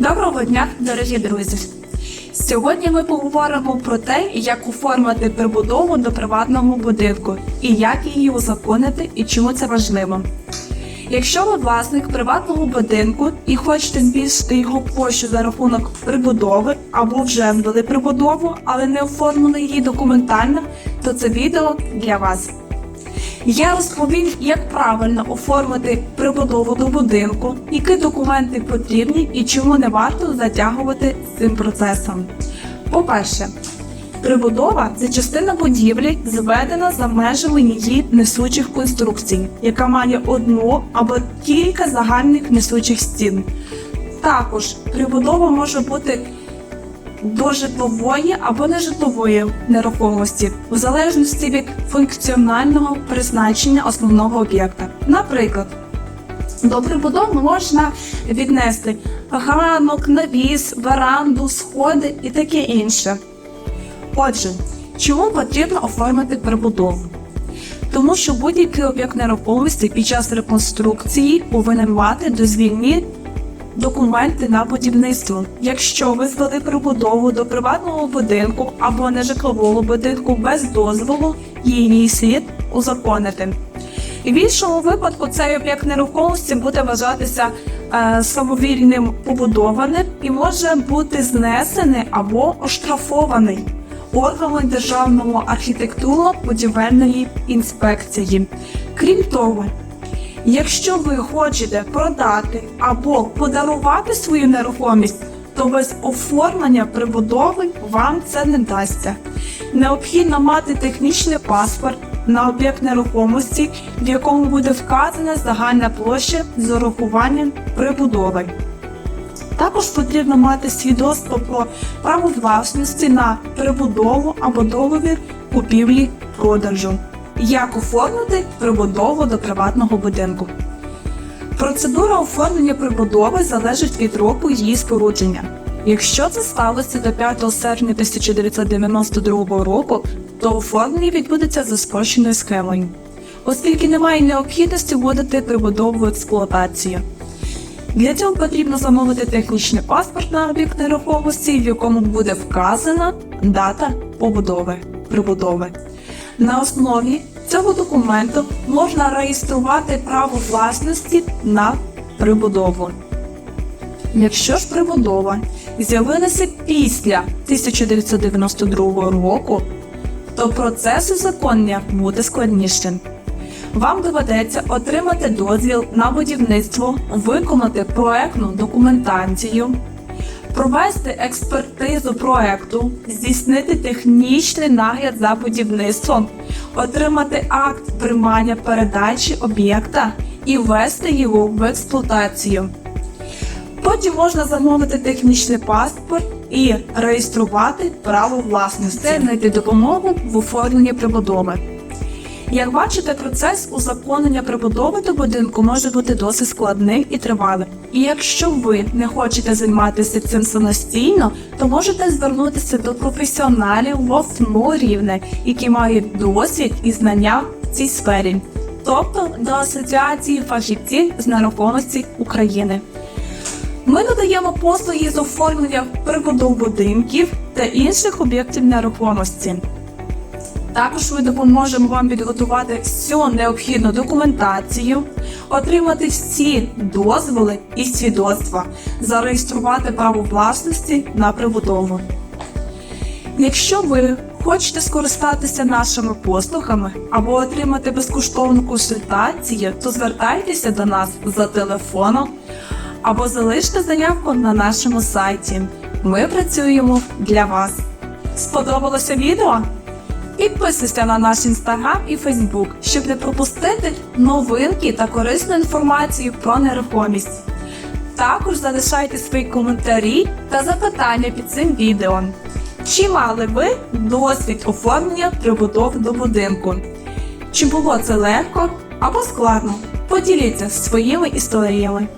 Доброго дня, дорогі друзі! Сьогодні ми поговоримо про те, як оформити прибудову до приватного будинку і як її узаконити і чому це важливо. Якщо ви власник приватного будинку і хочете збільшити його площу за рахунок прибудови або вже ввели прибудову, але не оформили її документально, то це відео для вас. Я розповім, як правильно оформити прибудову до будинку, які документи потрібні і чому не варто затягувати з цим процесом. По-перше, прибудова це частина будівлі, зведена за межами її несучих конструкцій, яка має одну або кілька загальних несучих стін. Також прибудова може бути до житлової або нежитлової нерухомості, в залежності від функціонального призначення основного об'єкта. Наприклад, до прибудов можна віднести ганок, навіс, веранду, сходи і таке інше. Отже, чому потрібно оформити прибудову? Тому що будь-який об'єкт нерухомості під час реконструкції повинен мати дозвільні документи на будівництво. Якщо ви звели прибудову до приватного будинку або нежитлового будинку без дозволу, її слід узаконити. І в іншому випадку цей об'єкт нерухомості буде вважатися е, самовільним побудованим і може бути знесений або оштрафований органами Державного архітектурно-будівельної інспекції. Крім того, Якщо ви хочете продати або подарувати свою нерухомість, то без оформлення прибудови вам це не дасться. Необхідно мати технічний паспорт на об'єкт нерухомості, в якому буде вказана загальна площа з урахуванням прибудови. Також потрібно мати свідоцтво про право власності на прибудову або договір купівлі-продажу. Як оформити прибудову до приватного будинку? Процедура оформлення прибудови залежить від року її спорудження. Якщо це сталося до 5 серпня 1992 року, то оформлення відбудеться за спрощеною схемою, оскільки немає необхідності вводити прибудову експлуатацію. Для цього потрібно замовити технічний паспорт на об'єкт нерухомості, в якому буде вказана дата побудови прибудови. На основі цього документу можна реєструвати право власності на прибудову. Якщо ж прибудова з'явилася після 1992 року, то процес узаконення буде складнішим. Вам доведеться отримати дозвіл на будівництво, виконати проектну документацію, провести експертизу проекту, здійснити технічний нагляд за будівництвом, отримати акт приймання передачі об'єкта і ввести його в експлуатацію. Потім можна замовити технічний паспорт і реєструвати право власності, знайти допомогу в оформленні прибудови. Як бачите, процес узаконення прибудови до будинку може бути досить складним і тривалим. І якщо ви не хочете займатися цим самостійно, то можете звернутися до професіоналів восьмого рівня, які мають досвід і знання в цій сфері, тобто до Асоціації фахівців з нерухомості України. Ми надаємо послуги з оформлення прибудов будинків та інших об'єктів нерухомості. Також ми допоможемо вам підготувати всю необхідну документацію, отримати всі дозволи і свідоцтва, зареєструвати право власності на прибудову. Якщо ви хочете скористатися нашими послугами або отримати безкоштовну консультацію, то звертайтеся до нас за телефоном або залиште заявку на нашому сайті. Ми працюємо для вас. Сподобалося відео? Підписуйся на наш інстаграм і Фейсбук, щоб не пропустити новинки та корисну інформацію про нерухомість. Також залишайте свої коментарі та запитання під цим відео. Чи мали ви досвід оформлення прибудов до будинку? Чи було це легко або складно? Поділіться своїми історіями.